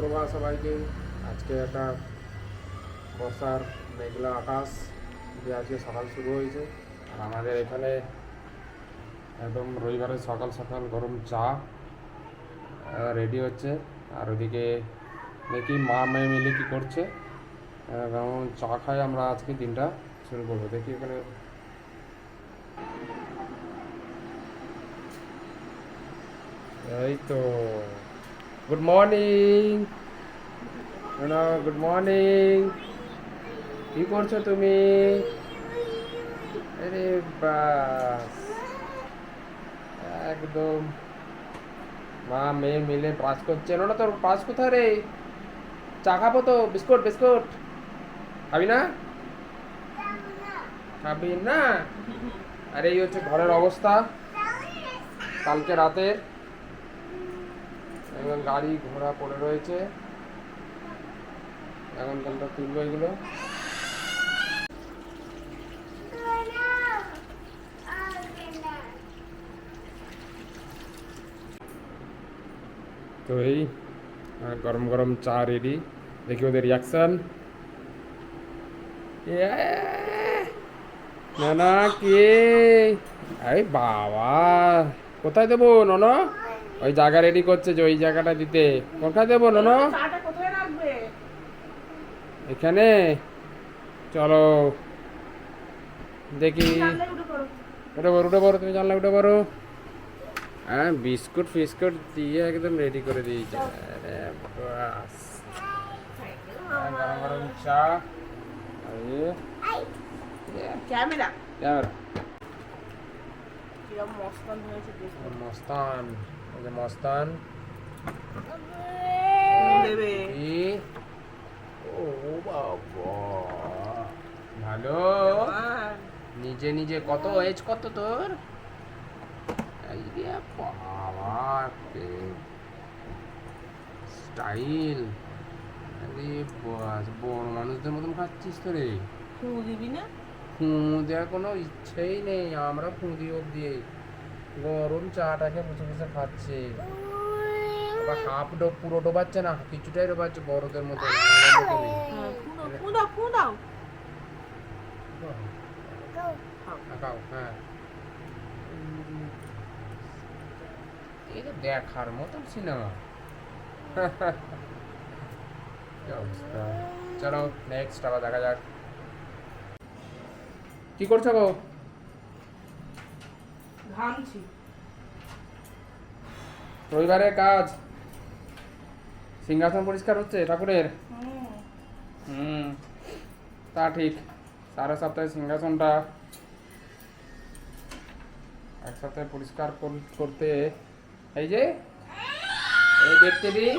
সুপ্রভাত সবাইকে। আজকে একটা বর্ষার মেঘলা আকাশ দিয়ে আজকে সকাল শুরু হয়েছে। আর আমাদের এখানে একদম রবিবারের সকাল সকাল গরম চা রেডি হচ্ছে। আর ওদিকে দেখি মা, মেয়ে মিলে কী করছে। যেমন চা খাই আমরা আজকে দিনটা শুরু করব। দেখি এখানে এই তো গুড মর্নিং গুড মর্নিং কি করছ তুমি? আরে বাস। একদম। মা, মেয়ে মিলে পাস করছে। না তোর পাস কোথায় রে? চা খাব তো, বিস্কুট বিস্কুট। খাবি না? খাবি না? আরে, এই হচ্ছে ঘরের অবস্থা। কালকে রাতের এবং গাড়ি ঘোড়া পড়ে রয়েছে। এখন তুলবো এগুলো। তো এই গরম গরম চা রেডি দেখি ওদের রিয়াকশন না না কে? বাবা, কোথায় দেবো নন ওই জায়গা রেডি করছে যে ওই জায়গাটা দিতে। কোথায় দেবো নন চাটা এখানে। চলো। দেখি। উঠে পড়ো। উঠে পড়ো তুমি জানলা উঠে পড়ো। হ্যাঁ বিস্কুট ফিস্কুট দিয়ে একদম রেডি করে দিয়েছে। আরে বাস। হ্যাঁ, গরম গরম চা। আর। ক্যামেরা। ক্যামেরা। কিরম মস্তান হয়েছে মস্তান। এই যে মস্তান। ও বাবা। ভালো। নিজে নিজে কত এজ কত তোর? স্টাইল। আরে বাস বড় মানুষদের মতন খাচ্ছিস তো রে। ফু দিবি না? ফুঁ দেওয়ার কোনো ইচ্ছেই নেই আমরা ফুঁ দিই অব্দি গরম চাটাকে বসে বসে খাচ্ছে। আবার হাফ ডো পুরো ডোবাচ্ছে না কিছুটাই ডোবাচ্ছে বড়দের মতো। হ্যাঁ, তাকাও হ্যাঁ। এই তো দেখার মতন সিনেমা। চলো নেক্সট আবার দেখা যাক। কি করছ গো ঘামছি রবিবারের কাজ। সিংহাসন পরিষ্কার হচ্ছে ঠাকুরের? হুম। তা ঠিক। সারা সপ্তাহে সিংহাসনটা এক সপ্তাহে পরিষ্কার কর- করতে। এই যে, এই ব্যক্তিটি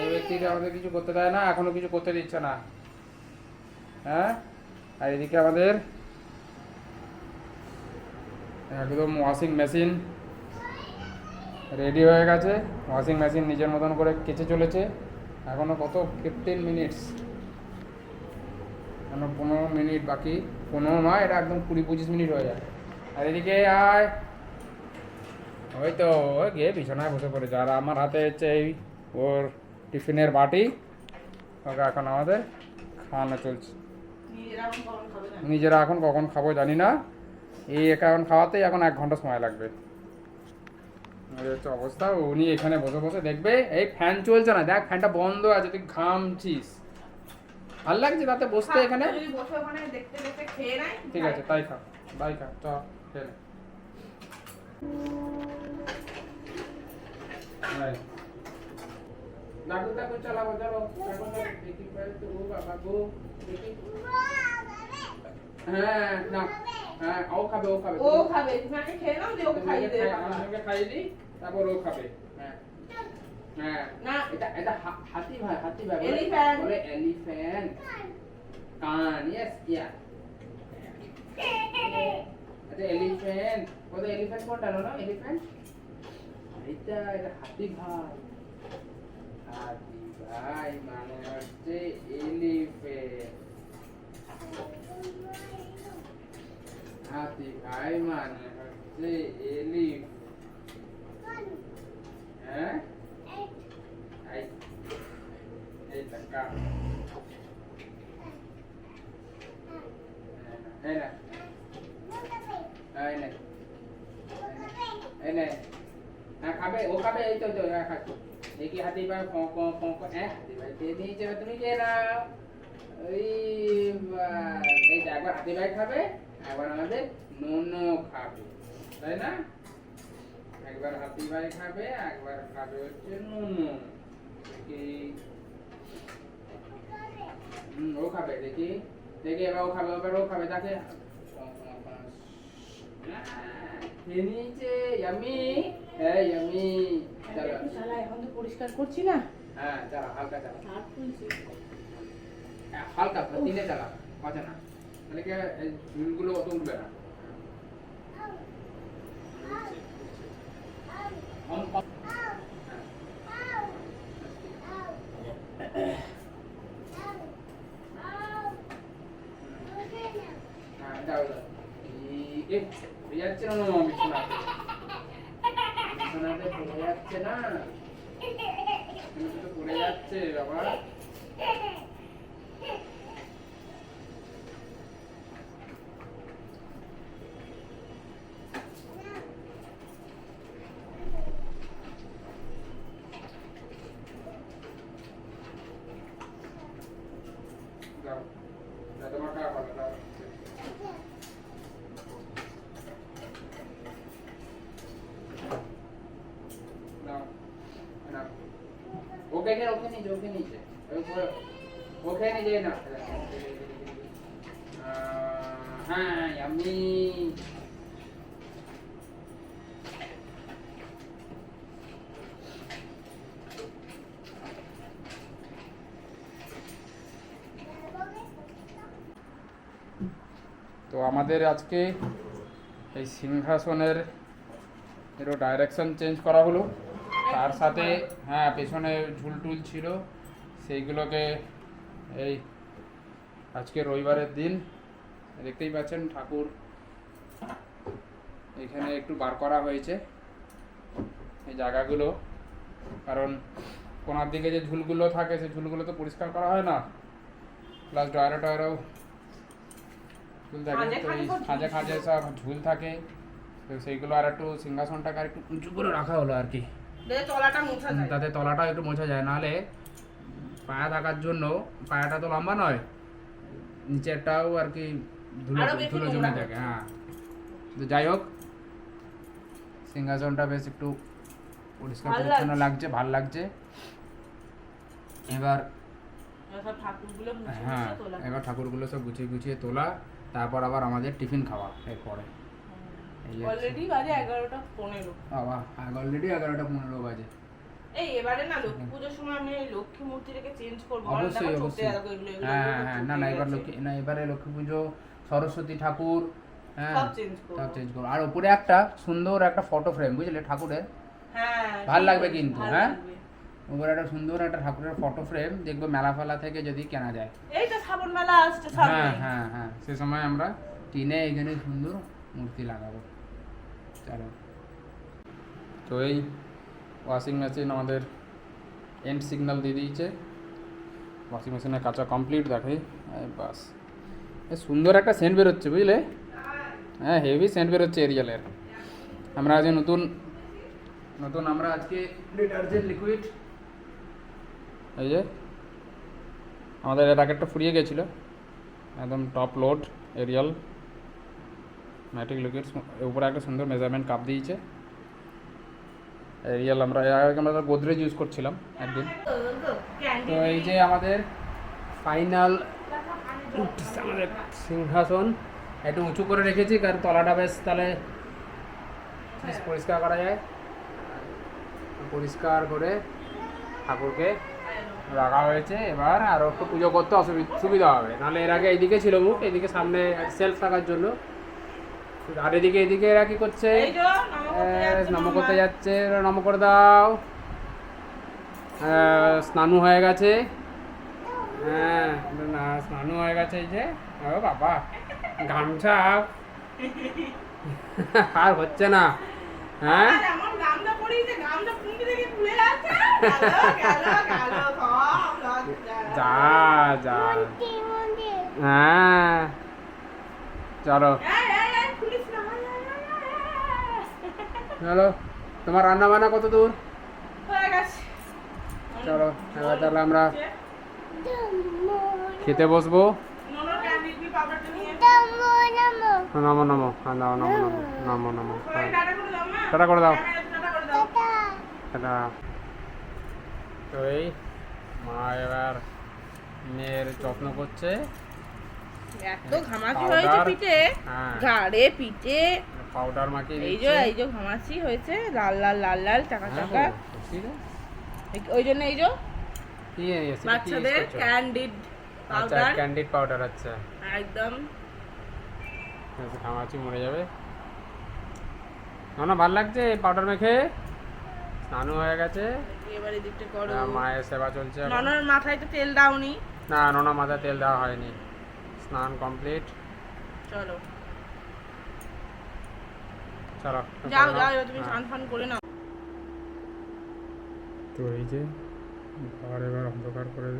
এই ব্যক্তিটি আমাদের কিছু করতে দেয় না, এখনও কিছু করতে দিচ্ছে না। হ্যাঁ? আর এদিকে আমাদের একদম ওয়াশিং মেশিন রেডি হয়ে গেছে। ওয়াশিং মেশিন নিজের মতন করে কেচে চলেছে। এখনও কত? ফিফটিন মিনিটস এখনও পনেরো মিনিট বাকি। পনেরো নয় এটা একদম কুড়ি পঁচিশ মিনিট হয়ে যায়। আর এদিকে আয়। ওই তো ওই গিয়ে বিছানায় বসে পড়েছে আর আমার হাতে হচ্ছে এই ওর টিফিনের বাটি ওকে এখন আমাদের খাওয়ানো চলছে। নিজেরা এখন কখন খাব জানি না। এই একা এখন খাওয়াতেই এখন এক ঘণ্টা সময় লাগবে এই হচ্ছে অবস্থা উনি এখানে বসে বসে দেখবে এই ফ্যান চলছে না দেখ ফ্যানটা বন্ধ আছে তুই ঘামছিস ভালো লাগছে তাতে বসতে এখানে খেয়ে ঠিক আছে তাই খা তাই খা চ খেলে নাটু টাকু চালাবো চলো দেখি তো বাবা গো দেখি হ্যাঁ না হ্যাঁ ও খাবে ও খাবে। ও খাবে তুমি আগে খেয়ে নাও দিয়ে ওকে খাইয়ে দেবে খাই- খাইয়ে দিই তারপর ও খাবে। হ্যাঁ। হ্যাঁ। না। এটা এটা হাতি ভাই হাতি ভাই Elephant. বলে এলিফ্যান্ট কান ইয়েস ইয়া আচ্ছা এলিফ্যান্ট বলে এলিফ্যান্ট কোনটা না এলিফ্যান্ট এটা এটা হাতি ভাই। হাতি ভাই মানে হচ্ছে এলিফ্যান্ট হাতি ভাই মানে হচ্ছে এলিফ হ্যাঁ এই কাপ এই না নে নে খাবে ও খাবে এই তো তো হ্যাঁ দেখি হাতি ভাই ফঁ ফঁ ফঁ ফঁ হ্যাঁ হাতি ভাই নিয়েছে এবার তুমি খেয়ে নাও ওই। এই একবার হাতি ভাই খাবে একবার আমাদের নোনো খাবে তাই না? একবার হাতি ভাই খাবে একবার খাবে হচ্ছে নুনু দেখি। হুম, ও খাবে দেখি। দেখি এবার ও খাবে এবার ও খাবে তাকে। ইয়ামি। হ্যাঁ ইয়ামি চলো। শালা এখন তো পরিষ্কার করছি না। হ্যাঁ চলো হালকা চালা। হ্যাঁ, হালকা তিনে চালা বাজে না। তাহলে কি এই ঝুলগুলো অত উঠবে না। হ্যাঁ যাচ্ছে পড়ে যাচ্ছে না। পড়ে যাচ্ছে, বাবা। দাও দাও তোমার খাওয়া ভালো দাও নাও নাও ওকে কে তো আমাদের আজকে এই সিংহাসনের একটু ডাইরেকশন চেঞ্জ করা হলো। তার সাথে হ্যাঁ পেছনে ঝুলটুল ছিল। সেইগুলোকে এই আজকে রবিবারের দিন, দেখতেই পাচ্ছেন ঠাকুর এখানে একটু বার করা হয়েছে এই জায়গাগুলো। কারণ কোনার দিকে যে ঝুলগুলো থাকে, সেই ঝুলগুলো তো পরিষ্কার করা হয় না। প্লাস ডয়ারে টয়ারেও ঝুল থাকে খাঁজে তো এই খাঁজে সব খাঁজে ঝুল খাঁজে ছিল। সব ঝুল থাকে তো সেইগুলো আর একটু সিংহাসনটাকে আর একটু উঁচু করে রাখা হলো আর কি দে তলাটা মোছা যায় তাতে তলাটা একটু মোছা যায় নাহলে পায়া থাকার জন্য পায়াটা তো লম্বা নয় নিচেরটাও আর কি ধুলো আরও বেশি ধুলো নোংরা জমে হতো। থাকে হ্যাঁ তো যাই হোক সিংহাসনটা বেশ একটু পরিষ্কার ভালো পরিচ্ছন্ন লাগছে। লাগছে ভালো লাগছে এবার সব ঠাকুরগুলো মুছে হ্যাঁ মুছে তোলা এবার ঠাকুরগুলো সব গুছিয়ে গুছিয়ে তোলা তারপর আবার আমাদের টিফিন খাওয়া এরপরে। অলরেডি বাজে এগারোটা পনেরো। বাবা অলরেডি এগারোটা পনেরো বাজে। এই এবারে না লক্ষ্মী পুজোর সময় আমি লক্ষ্মী মূর্তিটাকে চেঞ্জ করব। অবশ্যই অবশ্যই। এগুলো হ্যাঁ হ্যাঁ না না এবার লক্ষ্মী না এবারে লক্ষ্মী পুজো সরস্বতী ঠাকুর হ্যাঁ। সব চেঞ্জ করব। চেঞ্জ করব। আর উপরে একটা সুন্দর একটা ফটো ফ্রেম বুঝলে ঠাকুরের? হ্যাঁ ভালো লাগবে কিন্তু, হ্যাঁ? উপরে একটা সুন্দর একটা ঠাকুরের ফটো ফ্রেম দেখব মেলা ফেলা থেকে যদি কেনা যায়। এই তো শ্রাবণ মেলা আসছে হ্যাঁ হ্যাঁ হ্যাঁ সে সময় আমরা টিনে এখানে সুন্দর মূর্তি লাগাবো। চলো। তো এই ওয়াশিং মেশিন আমাদের এন্ড সিগন্যাল দিয়ে দিয়েছে। ওয়াশিং মেশিনের কাঁচা কমপ্লিট দেখে বাস। এ সুন্দর একটা সেন্ট বেরোচ্ছে বুঝলে? হ্যাঁ হেভি সেন্ট বেরোচ্ছে এরিয়ালের আমরা আজকে নতুন নতুন আমরা আজকে ডিটারজেন্ট লিকুইড এই যে, আমাদের র্যাকেটটা ফুরিয়ে গেছিল। একদম top load Ariel matic liquid উপরে একটা সুন্দর মেজারমেন্ট কাপ দিয়েছে। এরিয়াল আমরা, এর আগে আমরা গোদরেজ ইউজ করছিলাম একদিন। তো এই যে আমাদের ফাইনাল আমাদের সিংহাসন, একটু উঁচু করে রেখেছি, কারণ তলাটা বেশ তাহলে পরিষ্কার করা যায়। পরিষ্কার করে ঠাকুরকে রাখা হয়েছে। এবার আরও একটু পুজো করতে অসুবিধা সুবিধা হবে। নাহলে এর আগে এইদিকে ছিল মুখ এদিকে সামনে সেলফ রাখার জন্য। আর এদিকে এদিকে এরা কি করছে? নম করতে যাচ্ছে নম করে দাও। স্নানু হয়ে গেছে। হ্যাঁ না স্নানু হয়ে গেছে এই যে। ও বাবা গামছা। আর হচ্ছে না। হ্যাঁ? গামছা গামছা থেকে যাচ্ছে। হ্যাঁ। চলো। চলো। তোমার রান্না বান্না কত দূর? চলো এবার তাহলে আমরা খেতে বসবো। নমো। নমো হ্যাঁ দাও নমো নমো নমো। নমো হ্যাঁ। টাটা করে দাও, টাটা তো এই মা এবার মেয়ের যত্ন করছে। এত ঘামাচি হয়েছে পিঠে। হ্যাঁ। ঘাড়ে পিঠে। পাউডার মাখিয়ে এই যে এই যে ঘামাচি হয়েছে লাল লাল লাল লাল টাকা হ্যাঁ রে? এই- ওই জন্য এই যে বাচ্চাদের ক্যান্ডিড পাউডার ক্যান্ডিড পাউডার আচ্ছা। একদম। ঘামাচি মরে যাবে। না না ভালো লাগছে পাউডার মেখে। স্নানু হয়ে গেছে। এবার এদিকটা করো। মায়ের সেবা চলছে। ননর মাথায় তো তেল দাওনি। না নোনা মাথায় তেল দেওয়া হয়নি। স্নান কমপ্লিট। চলো। চলো যাও যাও এবার তুমি হ্যাঁ। স্নান ফান করে নাও। তো এই যে ঘর এবার অন্ধকার করে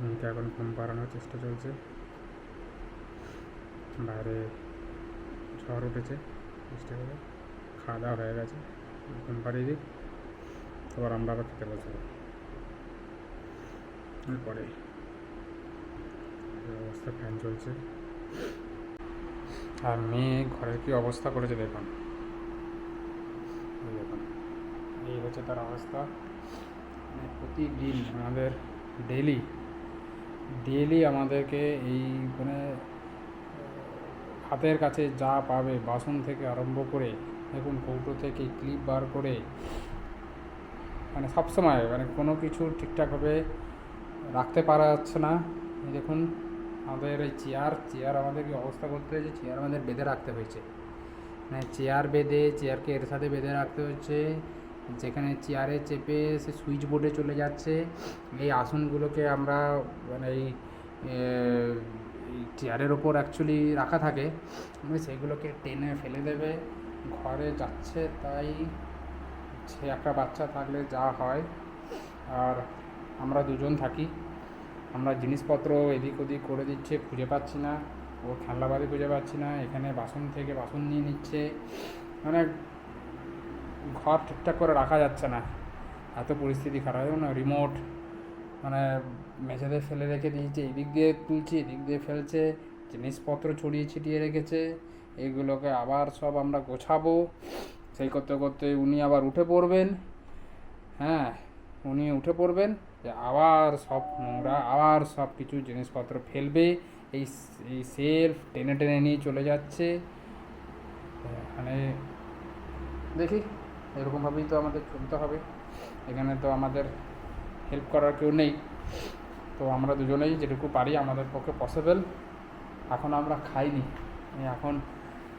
মেয়েকে এখন ঘুম পাড়ানোর চেষ্টা চলছে। বাইরে ঝড় উঠেছে চেষ্টা করে খাওয়া দাওয়া হয়ে গেছে। ঘুম পাড়িয়ে দিই। তারপর আমরা আবার খেতে বসবো। এরপরে এই অবস্থা ফ্যান চলছে। আর মেয়ে ঘরের কি অবস্থা করেছে দেখুন। দেখুন, এই হচ্ছে তার অবস্থা। মানে প্রতিদিন আমাদের ডেলি ডেলি আমাদেরকে এই মানে হাতের কাছে যা পাবে, বাসন থেকে আরম্ভ করে, দেখুন কৌটো থেকে ক্লিপ বার করে মানে সবসময় মানে কোনো কিছু ঠিকঠাকভাবে রাখতে পারা যাচ্ছে না। দেখুন, আমাদের এই চেয়ার চেয়ার আমাদেরকে অবস্থা করতে হয়েছে চেয়ার আমাদের বেঁধে রাখতে হয়েছে। মানে চেয়ার বেঁধে, চেয়ারকে এর সাথে বেঁধে রাখতে হচ্ছে যেখানে চেয়ারে চেপে সে সুইচ বোর্ডে চলে যাচ্ছে। এই আসনগুলোকে আমরা মানে এই চেয়ারের ওপর অ্যাকচুয়ালি রাখা থাকে। মানে সেগুলোকে টেনে ফেলে দেবে। ঘরে যাচ্ছে তাই সে একটা বাচ্চা থাকলে যা হয়। আর আমরা দুজন থাকি। আমরা জিনিসপত্র এদিক ওদিক করে দিচ্ছে, খুঁজে পাচ্ছি না। ও ঠান্ডা খেলনাবাদি খুঁজে পাচ্ছি না, এখানে বাসন থেকে বাসন নিয়ে নিচ্ছে। মানে ঘর ঠিকঠাক করে রাখা যাচ্ছে না। এত পরিস্থিতি খারাপ না রিমোট মানে মেঝেতে ফেলে রেখে দিয়েছে, এদিক দিয়ে তুলছে, এদিক দিয়ে ফেলছে, জিনিসপত্র ছড়িয়ে ছিটিয়ে রেখেছে। এগুলোকে আবার সব আমরা গোছাবো। সেই করতে করতে উনি আবার উঠে পড়বেন। হ্যাঁ উনি উঠে পড়বেন যে আবার সব নোংরা, আবার সব কিছু জিনিসপত্র ফেলবে। এই এই সেলফ টেনে টেনে নিয়ে চলে যাচ্ছে। মানে দেখি এরকমভাবেই তো আমাদের চলতে হবে। এখানে তো আমাদের হেল্প করার কেউ নেই। তো আমরা দুজনেই যেটুকু পারি আমাদের পক্ষে পসিবল এখন আমরা খাইনি। এখন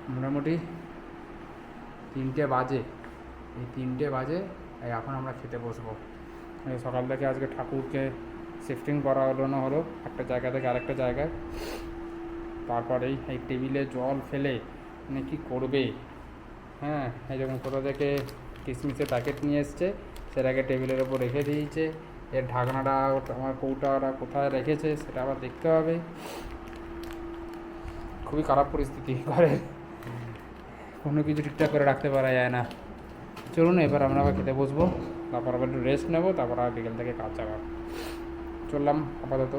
মোটামুটি তিনটে বাজে। এই তিনটে বাজে এখন আমরা খেতে বসবো। এই সকাল থেকে আজকে ঠাকুরকে শিফটিং করা হলো না হলো, একটা জায়গা থেকে আরেকটা জায়গায়। তারপরেই এই টেবিলে জল ফেলে মানে কী করবে? হ্যাঁ এই যখন কোথা থেকে কিশমিশের প্যাকেট নিয়ে এসছে, সেটাকে টেবিলের ওপর রেখে দিয়েছে। এর ঢাকনাটা আমার কৌটাটা কোথায় রেখেছে, সেটা আবার দেখতে হবে। খুবই খারাপ পরিস্থিতি ঘরের। কোনো কিছু ঠিকঠাক করে রাখতে পারা যায় না। চলুন, এবার আমরা আবার খেতে বসবো। তারপর আবার একটু রেস্ট নেব, তারপর আবার বিকেল থেকে কাজ চাপা চললাম, আপাতত।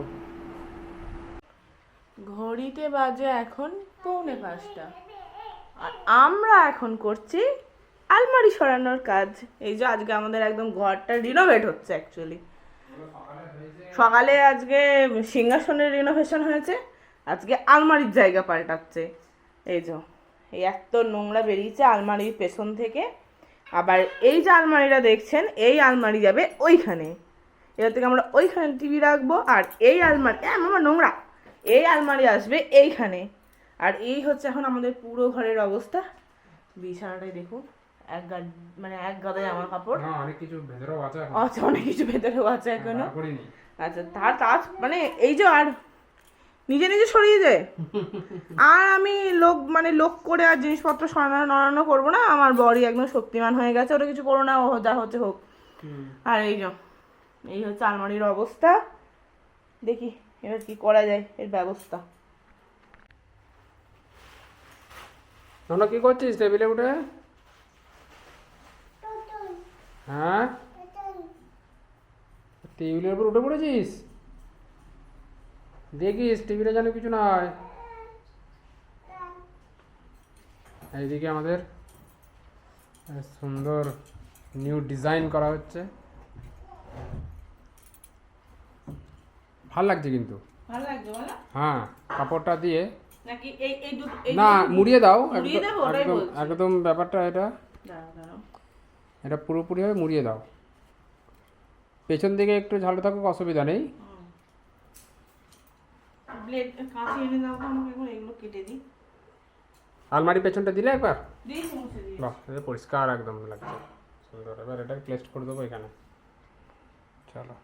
ঘড়িতে বাজে এখন পৌনে পাঁচটা। আর আমরা এখন করছি আলমারি সরানোর কাজ। এই যে আজকে আমাদের একদম ঘরটা রিনোভেট হচ্ছে অ্যাকচুয়ালি সকালে আজকে সিংহাসনের রিনোভেশন হয়েছে, আজকে আলমারির জায়গা পাল্টাচ্ছে। এই যে। এই এত নোংরা বেরিয়েছে আলমারির পেছন থেকে। আবার এই যে আলমারিটা দেখছেন এই আলমারি যাবে ওইখানে। এবার থেকে আমরা ওইখানে টিভি রাখব আর এই আলমারি হ্যাঁ মামা নোংরা। এই আলমারি আসবে এইখানে। আর এই হচ্ছে এখন আমাদের পুরো ঘরের অবস্থা। বিছানাটাই দেখুন এক গাদ মানে এক গাদা জামা কাপড়। অনেক কিছু ভেতরেও আছে আচ্ছা অনেক কিছু ভেতরেও আছে এখনও। আচ্ছা তার তার মানে এই যে আর নিজে নিজে সরিয়ে যায়। আর আমি লোক মানে লোক করে আর জিনিসপত্র সরানো নড়ানো করব না। আমার বডি একদম শক্তিমান হয়ে গেছে। ওটা কিছু করো না ও যা হচ্ছে হোক। আর এই যে এই হচ্ছে আলমারির অবস্থা। দেখি এবার কি করা যায় এর ব্যবস্থা। তোমরা কি করছিস টেবিলে উঠে? হ্যাঁ? টেবিলের উপর উঠে পড়েছিস? দেখিস টিভিটা যেন কিছু না হয় এইদিকে আমাদের সুন্দর নিউ ডিজাইন করা হচ্ছে। ভালো লাগছে কিন্তু। হ্যাঁ কাপড়টা দিয়ে। না মুড়িয়ে দাও। একদম একদম একদম ব্যাপারটা এটা। এটা পুরোপুরিভাবে মুড়িয়ে দাও। পেছন দিকে একটু ঝালটা থাকুক অসুবিধা নেই। ব্লেড কাঁচি এনে দাও তো আমাকে একবার এগুলো কেটে দিই। আলমারি পেছনটা দিলে একবার? বাহ এটা পরিষ্কার একদম লাগছে। সুন্দর এবার এটা ক্লেস্ট করে দেবো এখানে। চলো।